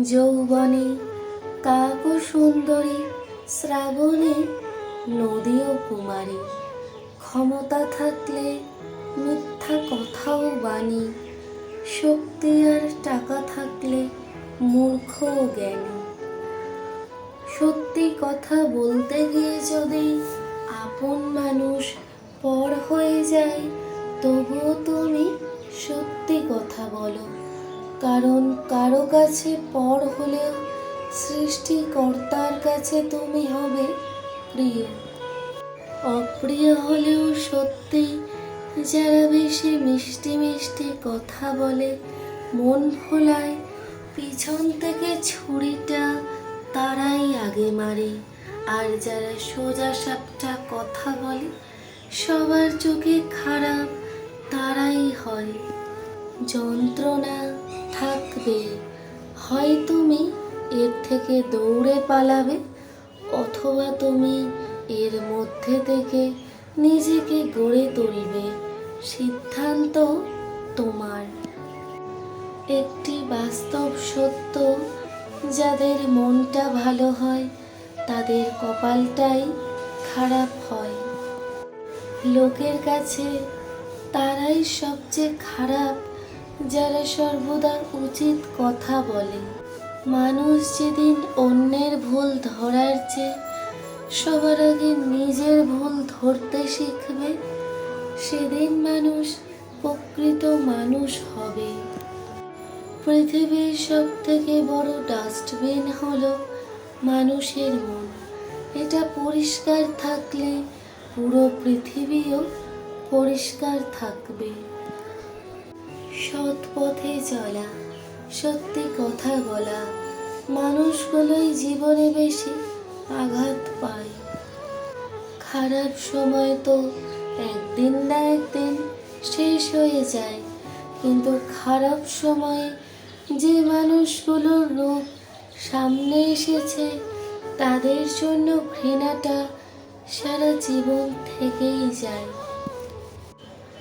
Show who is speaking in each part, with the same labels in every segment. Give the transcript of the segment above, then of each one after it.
Speaker 1: যৌবনে কাক সুন্দরী, শ্রাবণে ও কুমারী। ক্ষমতা থাকলে মিথ্যা কথাও বাণী। শক্তি আর টাকা থাকলে মূর্খ জ্ঞানী। সত্যি কথা বলতে গিয়ে যদি আপন মানুষ পর হয়ে যায়, তবুও তুমি সত্যি কথা বলো। কারণ কারও কাছে পর হলেও সৃষ্টিকর্তার কাছে তুমি হবে প্রিয়। অপ্রিয় হলেও সত্যি যারা বেশি মিষ্টি মিষ্টি কথা বলে, মন ভোলায়, পিছন থেকে ছুরিটা তারাই আগে মারে। আর যারা সোজা সাপটা কথা বলে, সবার চোখে খারাপ তারাই হয়। যন্ত্রণা থাকবে হয় তুমি এর থেকে দৌড়ে পালাবে, অথবা তুমি এর মধ্যে থেকে নিজেকে গড়ে তুলবে। সিদ্ধান্ত তোমার। একটি বাস্তব সত্য, যাদের মনটা ভালো হয়, তাদের কপালটাই খারাপ হয়। লোকের কাছে তারাই সবচেয়ে খারাপ যারা সর্বদা উচিত কথা বলে। মানুষ যেদিন অন্যের ভুল ধরার চেয়ে সবার আগে নিজের ভুল ধরতে শিখবে, সেদিন মানুষ প্রকৃত মানুষ হবে। পৃথিবীর সব থেকে বড় ডাস্টবিন হলো মানুষের মন। এটা পরিষ্কার থাকলে পুরো পৃথিবীও পরিষ্কার থাকবে। সৎ পথে চলা, সত্যি কথা বলা, মানুষগুলোই জীবনে বেশি আঘাত পায়। খারাপ সময় তো একদিন না একদিন শেষ হয়ে যায়, কিন্তু খারাপ সময়ে যে মানুষগুলোর রূপ সামনে এসেছে, তাদের জন্য ঘৃণাটা সারা জীবন থেকেই যায়।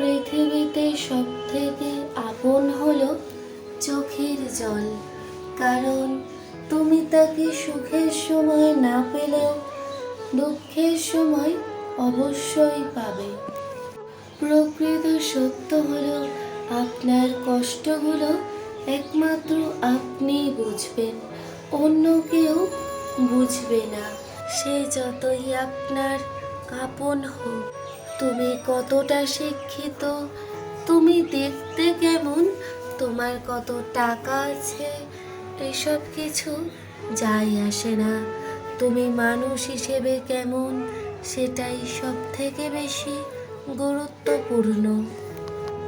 Speaker 1: পৃথিবীতে সব থেকে আপন হলো চোখের জল। কারণ তুমি তাকে সুখের সময় না পেলেও দুঃখের সময় অবশ্যই পাবে। প্রকৃত সত্য হলো আপনার কষ্টগুলো একমাত্র আপনিই বুঝবেন, অন্য কেউ বুঝবে না। সে যতই আপনার আপন হোক। তুমি কতটা শিক্ষিত? তুমি দেখতে কেমন? তোমার কত টাকা আছে? এসব কিছু যাই আসে না। তুমি মানুষ হিসেবে কেমন? সেটাই সব থেকে বেশি গুরুত্বপূর্ণ।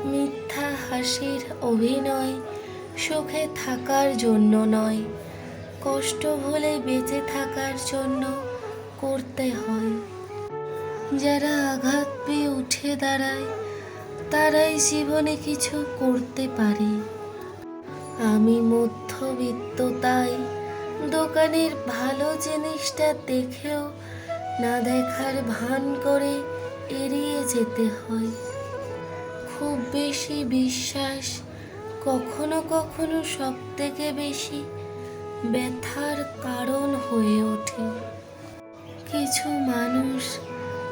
Speaker 1: মিথ্যা হাসির অভিনয় সুখে থাকার জন্য নয়। কষ্ট ভুলে বেঁচে থাকার জন্য করতে হয়। যারা আঘাত দাঁড়ায় তারাই জীবনে কিছু করতে পারে। আমি মধ্যবিত্ত, তাই দোকানের ভালো জিনিসটা দেখেও না দেখার ভান করে এড়িয়ে যেতে হয়। খুব বেশি বিশ্বাস কখনো কখনো সব থেকে বেশি ব্যথার কারণ হয়ে ওঠে। কিছু মানুষ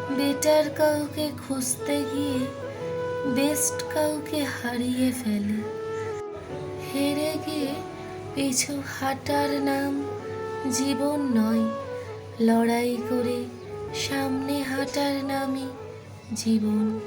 Speaker 1: বেটার কাউকে খুঁজতে গিয়ে বেস্ট কাউকে হারিয়ে ফেলে। হেরে গিয়ে পিছু হাঁটার নাম জীবন নয়। লড়াই করে সামনে হাঁটার নামই জীবন।